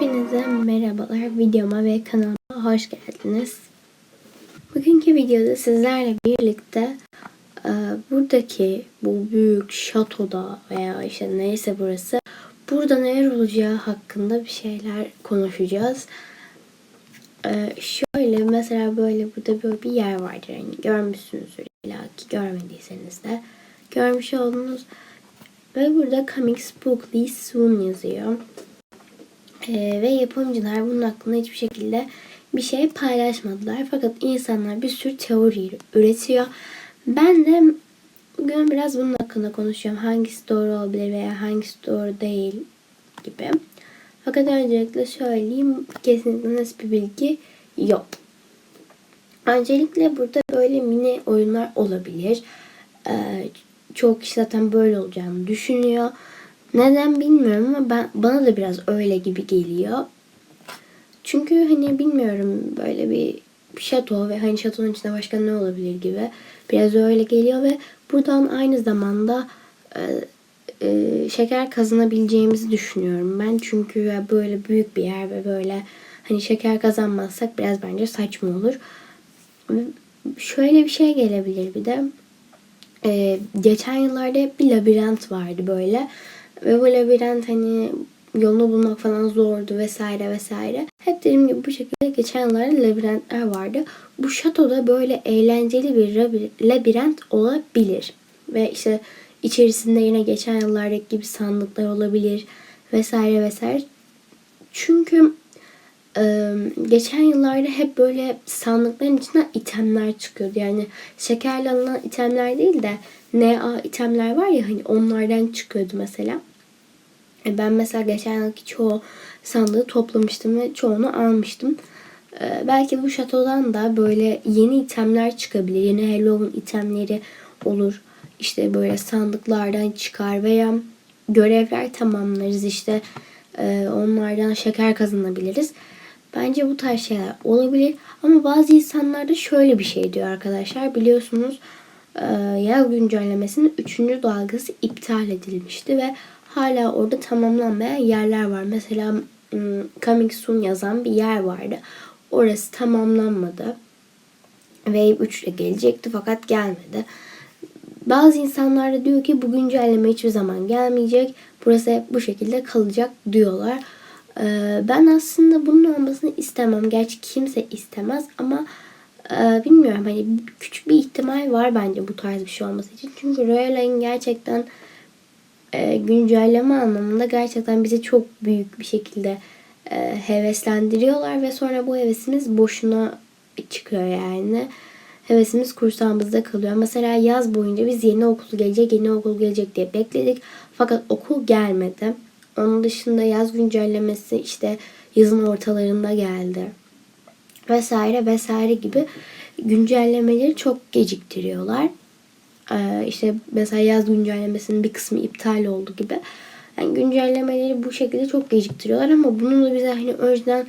Merhabalar, videoma ve kanalıma hoş geldiniz. Bugünkü videoda sizlerle birlikte e, buradaki bu büyük şatoda veya işte neyse burası burada neler olacağı hakkında bir şeyler konuşacağız. E, şöyle mesela böyle burada böyle bir yer vardır. Yani görmüşsünüzdür ki görmediyseniz de görmüş oldunuz. Ve burada Coming Spookly Soon yazıyor. Ee, ve yapımcılar bunun hakkında hiçbir şekilde bir şey paylaşmadılar. Fakat insanlar bir sürü teori üretiyor. Ben de bugün biraz bunun hakkında konuşacağım. Hangisi doğru olabilir veya hangisi doğru değil gibi. Fakat öncelikle söyleyeyim kesinlikle nasıl bir bilgi yok. Öncelikle burada böyle mini oyunlar olabilir. Ee, çok kişi zaten böyle olacağını düşünüyor. Neden bilmiyorum ama ben bana da biraz öyle gibi geliyor. Çünkü hani bilmiyorum böyle bir şato ve hani şatonun içinde başka ne olabilir gibi biraz öyle geliyor ve buradan aynı zamanda e, e, şeker kazanabileceğimizi düşünüyorum ben. Çünkü böyle büyük bir yer ve böyle hani şeker kazanmazsak biraz bence saçma olur. Şöyle bir şey gelebilir bir de. E, geçen yıllarda bir labirent vardı böyle. Ve bu labirent hani yolunu bulmak falan zordu vesaire vesaire. Hep dediğim gibi bu şekilde geçen yıllarda labirentler vardı. Bu şatoda böyle eğlenceli bir labirent olabilir. Ve işte içerisinde yine geçen yıllardaki gibi sandıklar olabilir vesaire vesaire. Çünkü e, geçen yıllarda hep böyle sandıkların içinden itemler çıkıyordu. Yani şekerle alınan itemler değil de NA itemler var ya hani onlardan çıkıyordu mesela. E, ben mesela geçen yılki çoğu sandığı toplamıştım ve çoğunu almıştım. Ee, belki bu şatodan da böyle yeni itemler çıkabilir. Yeni Halloween itemleri olur. İşte böyle sandıklardan çıkar veya görevler tamamlarız. İşte e, onlardan şeker kazanabiliriz. Bence bu tarz şeyler olabilir. Ama bazı insanlar da şöyle bir şey diyor arkadaşlar. Biliyorsunuz e, yaz güncellemesinin 3. dalgası iptal edilmişti ve hala orada tamamlanmayan yerler var. Mesela Coming Soon yazan bir yer vardı. Orası tamamlanmadı. Wave 3 ile gelecekti fakat gelmedi. Bazı insanlar da diyor ki bu güncelleme hiçbir zaman gelmeyecek. Burası hep bu şekilde kalacak diyorlar. Ben aslında bunun olmasını istemem. Gerçi kimse istemez ama bilmiyorum hani küçük bir ihtimal var bence bu tarz bir şey olması için. Çünkü Royal gerçekten e, güncelleme anlamında gerçekten bizi çok büyük bir şekilde e, heveslendiriyorlar ve sonra bu hevesimiz boşuna çıkıyor yani. Hevesimiz kursağımızda kalıyor. Mesela yaz boyunca biz yeni okul gelecek, yeni okul gelecek diye bekledik. Fakat okul gelmedi. Onun dışında yaz güncellemesi işte yazın ortalarında geldi. Vesaire vesaire gibi güncellemeleri çok geciktiriyorlar. Ee, işte mesela yaz güncellemesinin bir kısmı iptal oldu gibi. Yani güncellemeleri bu şekilde çok geciktiriyorlar ama bunun da bize hani önceden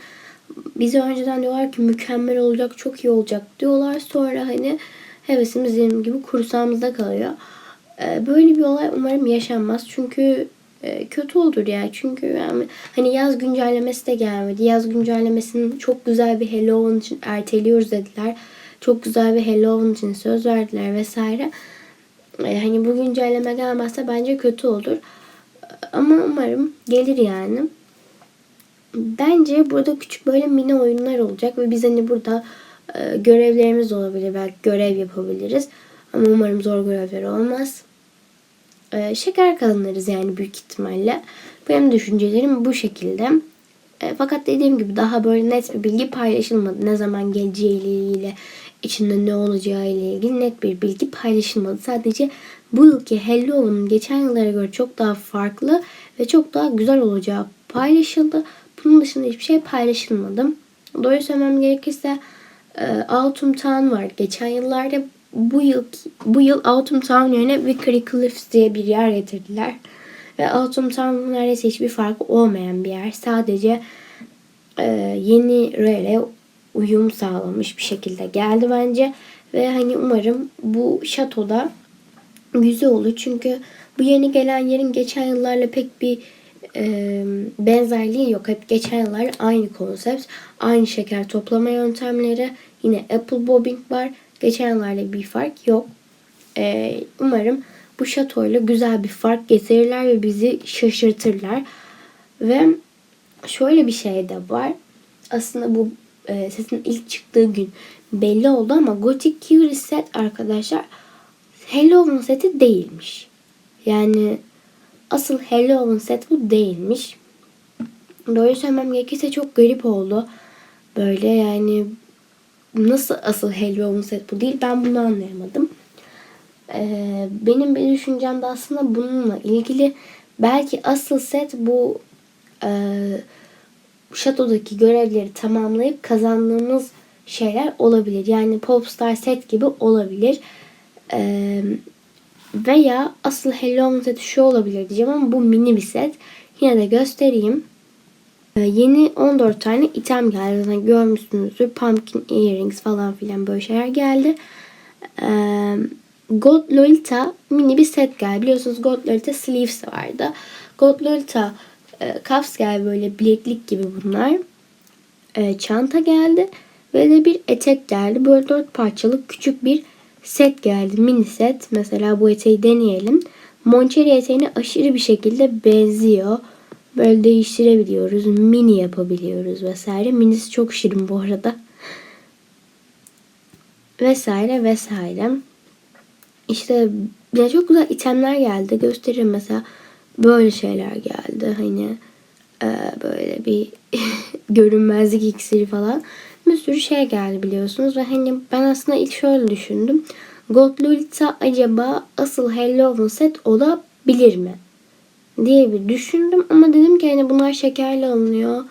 bize önceden diyorlar ki mükemmel olacak, çok iyi olacak diyorlar. Sonra hani hevesimiz dediğim gibi kursağımızda kalıyor. Ee, böyle bir olay umarım yaşanmaz. Çünkü e, kötü olur ya. Çünkü yani hani yaz güncellemesi de gelmedi. Yaz güncellemesinin çok güzel bir Halloween için erteliyoruz dediler. Çok güzel bir Halloween için söz verdiler vesaire. E, hani bu güncelleme gelmezse bence kötü olur. Ama umarım gelir yani. Bence burada küçük böyle mini oyunlar olacak ve biz hani burada e, görevlerimiz olabilir. Belki görev yapabiliriz. Ama umarım zor görevler olmaz. E, şeker kazanırız yani büyük ihtimalle. Benim düşüncelerim bu şekilde. E, fakat dediğim gibi daha böyle net bir bilgi paylaşılmadı. Ne zaman geleceğiyle içinde ne olacağı ile ilgili net bir bilgi paylaşılmadı. Sadece bu yılki Halloween geçen yıllara göre çok daha farklı ve çok daha güzel olacağı paylaşıldı. Bunun dışında hiçbir şey paylaşılmadı. Doğru söylemem gerekirse e, Autumn Town var. Geçen yıllarda bu yıl bu yıl Autumn Town yerine Vickery Cliffs diye bir yer getirdiler. Ve Autumn Town neredeyse hiçbir farkı olmayan bir yer. Sadece e, yeni rele uyum sağlamış bir şekilde geldi bence. Ve hani umarım bu şatoda güzel olur. Çünkü bu yeni gelen yerin geçen yıllarla pek bir e, benzerliği yok. Hep geçen yıllar aynı konsept. Aynı şeker toplama yöntemleri. Yine Apple Bobbing var. Geçen yıllarda bir fark yok. E, umarım bu şatoyla güzel bir fark getirirler ve bizi şaşırtırlar. Ve şöyle bir şey de var. Aslında bu e, setin ilk çıktığı gün belli oldu ama Gothic Curie set arkadaşlar Halloween seti değilmiş. Yani asıl Halloween set bu değilmiş. Doğru söylemem gerekirse çok garip oldu. Böyle yani nasıl asıl Halloween set bu değil ben bunu anlayamadım. Ee, benim bir düşüncem de aslında bununla ilgili. Belki asıl set bu e, şatodaki görevleri tamamlayıp kazandığımız şeyler olabilir. Yani Popstar set gibi olabilir. Ee, veya asıl Hello seti şu olabilir diyeceğim ama bu mini bir set. Yine de göstereyim. Ee, yeni 14 tane item geldi. Zaten görmüşsünüzdür. Pumpkin earrings falan filan böyle şeyler geldi. Ee, God Lolita mini bir set geldi. Biliyorsunuz God Lolita sleeves vardı. God Lolita e, cuffs geldi böyle bileklik gibi bunlar. E, çanta geldi. Ve de bir etek geldi. Böyle dört parçalık küçük bir set geldi. Mini set. Mesela bu eteği deneyelim. Monçeri eteğine aşırı bir şekilde benziyor. Böyle değiştirebiliyoruz. Mini yapabiliyoruz vesaire. Minisi çok şirin bu arada. Vesaire vesaire. İşte ya çok güzel itemler geldi. Göstereyim mesela. Böyle şeyler geldi. Hani e, böyle bir görünmezlik iksiri falan bir sürü şey geldi biliyorsunuz. Ve hani ben aslında ilk şöyle düşündüm. God Lolita acaba asıl Halloween set olabilir mi? diye bir düşündüm. Ama dedim ki hani bunlar şekerle alınıyor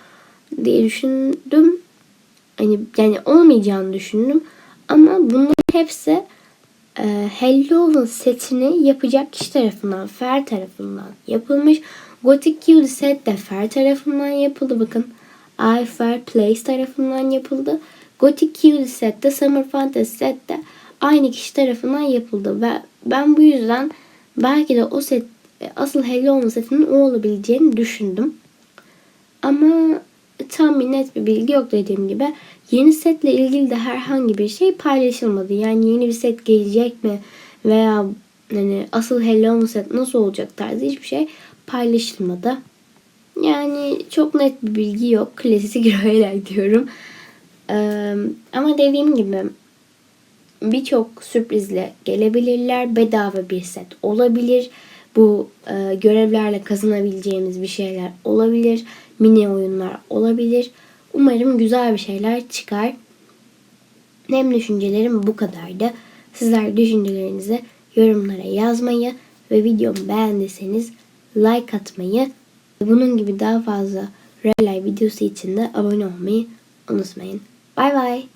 diye düşündüm. Hani yani olmayacağını düşündüm. Ama bunların hepsi e, Halloween setini yapacak kişi tarafından, Fer tarafından yapılmış. Gothic Cutie set de Fer tarafından yapıldı. Bakın iFair Place tarafından yapıldı. Gothic Cutie set de Summer Fantasy set de aynı kişi tarafından yapıldı. Ve ben bu yüzden belki de o set asıl Halloween setinin o olabileceğini düşündüm. Ama tam bir net bir bilgi yok dediğim gibi. Yeni setle ilgili de herhangi bir şey paylaşılmadı. Yani yeni bir set gelecek mi veya hani asıl Halloween set nasıl olacak tarzı hiçbir şey paylaşılmadı. Yani çok net bir bilgi yok. Klasik öyle diyorum. Ee, ama dediğim gibi birçok sürprizle gelebilirler. Bedava bir set olabilir. Bu e, görevlerle kazanabileceğimiz bir şeyler olabilir. Mini oyunlar olabilir. Umarım güzel bir şeyler çıkar. Hem düşüncelerim bu kadardı. Sizler düşüncelerinizi yorumlara yazmayı ve videomu beğendiyseniz like atmayı bunun gibi daha fazla Relay videosu için de abone olmayı unutmayın. Bay bay.